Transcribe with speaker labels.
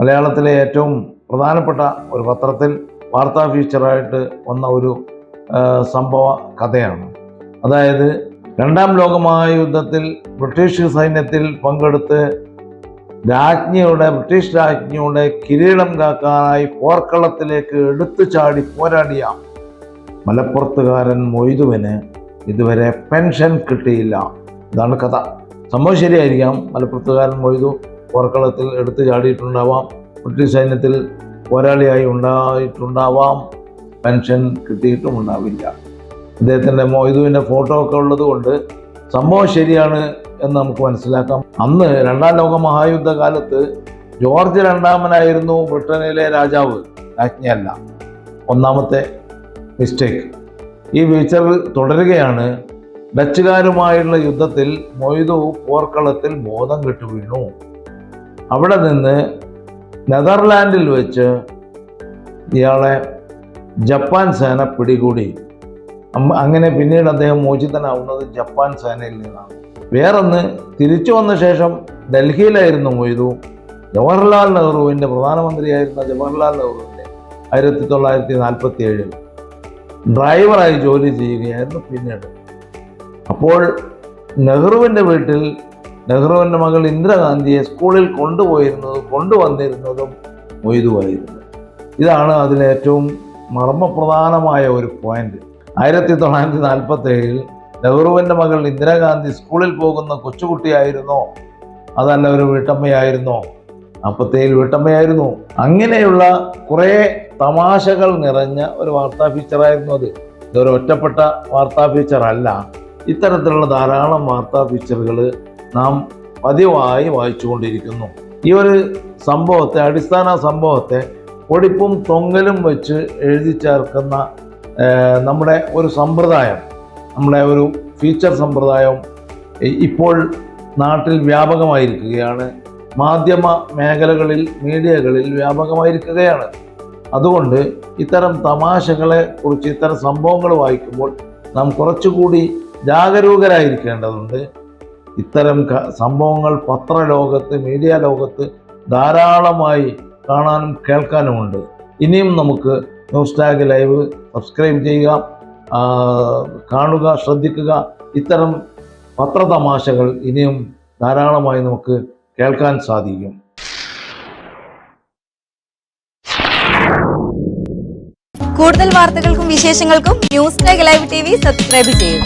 Speaker 1: മലയാളത്തിലെ ഏറ്റവും പ്രധാനപ്പെട്ട ഒരു പത്രത്തിൽ വാർത്താ ഫീച്ചറായിട്ട് വന്ന ഒരു സംഭവ കഥയാണ്. അതായത് രണ്ടാം ലോകമഹായുദ്ധത്തിൽ ബ്രിട്ടീഷ് സൈന്യത്തിൽ പങ്കെടുത്ത് രാജ്ഞിയുടെ ബ്രിട്ടീഷ് രാജ്ഞിയുടെ കിരീടം കാക്കാനായി പോർക്കളത്തിലേക്ക് എടുത്തു ചാടി പോരാടിയ മലപ്പുറത്തുകാരൻ മൊയ്തുവിന് ഇതുവരെ പെൻഷൻ കിട്ടിയില്ല. ഇതാണ് കഥ. സംഭവം ശരിയായിരിക്കാം. മലപ്പുറത്തുകാരൻ മൊയ്തു പോർക്കളത്തിൽ എടുത്തു ചാടിയിട്ടുണ്ടാവാം. ബ്രിട്ടീഷ് സൈന്യത്തിൽ പോരാളിയായി ഉണ്ടായിട്ടുണ്ടാവാം. പെൻഷൻ കിട്ടിയിട്ടും ഉണ്ടാവില്ല. അദ്ദേഹത്തിന്റെ മൊയ്തുവിന്റെ ഫോട്ടോ ഒക്കെ ഉള്ളത് കൊണ്ട് സംഭവം ശരിയാണ് എന്ന് നമുക്ക് മനസ്സിലാക്കാം. അന്ന് രണ്ടാം ലോക മഹായുദ്ധ കാലത്ത് ജോർജ് രണ്ടാമനായിരുന്നു ബ്രിട്ടനിലെ രാജാവ്. രാജ്ഞിയല്ല. ഒന്നാമത്തെ മിസ്റ്റേക്ക്. ഈ വീഴ്ച തുടരുകയാണ്. ഡച്ചുകാരുമായുള്ള യുദ്ധത്തിൽ മൊയ്തു പോർക്കളത്തിൽ ബോധം കെട്ടു വീണു അവിടെ നിന്ന് നെതർലാൻഡിൽ വെച്ച് ഇയാളെ ജപ്പാൻ സേന പിടികൂടി. അങ്ങനെ പിന്നീട് അദ്ദേഹം മോചിതനാവുന്നത് ജപ്പാൻ സേനയിൽ നിന്നാണ്. വേറൊന്ന് തിരിച്ചു വന്ന ശേഷം ഡൽഹിയിലായിരുന്നു മൊയ്തു. ജവഹർലാൽ നെഹ്റുവിന്റെ പ്രധാനമന്ത്രിയായിരുന്ന ജവഹർലാൽ നെഹ്റുവിന്റെ ആയിരത്തി തൊള്ളായിരത്തി നാൽപ്പത്തി ഏഴിൽ ഡ്രൈവറായി ജോലി ചെയ്യുകയായിരുന്നു പിന്നീട്. അപ്പോൾ നെഹ്റുവിന്റെ വീട്ടിൽ നെഹ്റുവിന്റെ മകൾ ഇന്ദിരാഗാന്ധിയെ സ്കൂളിൽ കൊണ്ടുപോയിരുന്നതും കൊണ്ടുവന്നിരുന്നതും മൊയ്തുവായിരുന്നു ഇതാണ് അതിലെ ഏറ്റവും മർമ്മപ്രധാനമായ ഒരു പോയിന്റ് ആയിരത്തി തൊള്ളായിരത്തി നാൽപ്പത്തി ഏഴിൽ നെഹ്റുവിന്റെ മകൾ ഇന്ദിരാഗാന്ധി സ്കൂളിൽ പോകുന്ന കൊച്ചുകുട്ടിയായിരുന്നോ? അതല്ല ഒരു വീട്ടമ്മയായിരുന്നോ? അപ്പത്തേൽ വീട്ടമ്മയായിരുന്നു. അങ്ങനെയുള്ള കുറേ തമാശകൾ നിറഞ്ഞ ഒരു വാർത്താ ഫീച്ചറായിരുന്നു അത്. ഇതൊരു ഒറ്റപ്പെട്ട വാർത്താ ഫീച്ചറല്ല ഇത്തരത്തിലുള്ള ധാരാളം വാർത്താ ഫീച്ചറുകൾ നാം പതിവായി വായിച്ചുകൊണ്ടിരിക്കുന്നു. ഈ ഒരു സംഭവത്തെ അടിസ്ഥാന സംഭവത്തെ പൊടിപ്പും തൊങ്ങലും വെച്ച് എഴുതി ചേർക്കുന്ന നമ്മുടെ ഒരു സമ്പ്രദായം നമ്മുടെ ഒരു ഫീച്ചർ സമ്പ്രദായം ഇപ്പോൾ നാട്ടിൽ വ്യാപകമായിരിക്കുകയാണ്. മാധ്യമ മേഖലകളിൽ മീഡിയകളിൽ വ്യാപകമായിരിക്കുകയാണ്. അതുകൊണ്ട് ഇത്തരം തമാശകളെ കുറിച്ച് ഇത്തരം സംഭവങ്ങൾ വായിക്കുമ്പോൾ നാം കുറച്ചുകൂടി ജാഗരൂകരായിരിക്കേണ്ടതുണ്ട്. ഇത്തരം സംഭവങ്ങൾ പത്രലോകത്ത് മീഡിയ ലോകത്ത് ധാരാളമായി കാണാനും കേൾക്കാനുമുണ്ട്. ഇനിയും നമുക്ക് ന്യൂസ് ടാഗ് ലൈവ് സബ്സ്ക്രൈബ് ചെയ്യുക കാണുക ശ്രദ്ധിക്കുക. ഇത്തരം പത്രതമാശകൾ ഇനിയും ധാരാളമായി നമുക്ക് കേൾക്കാൻ സാധിക്കും.
Speaker 2: കൂടുതൽ വാർത്തകൾക്കും വിശേഷങ്ങൾക്കും news tag live T V subscribe ചെയ്യൂ.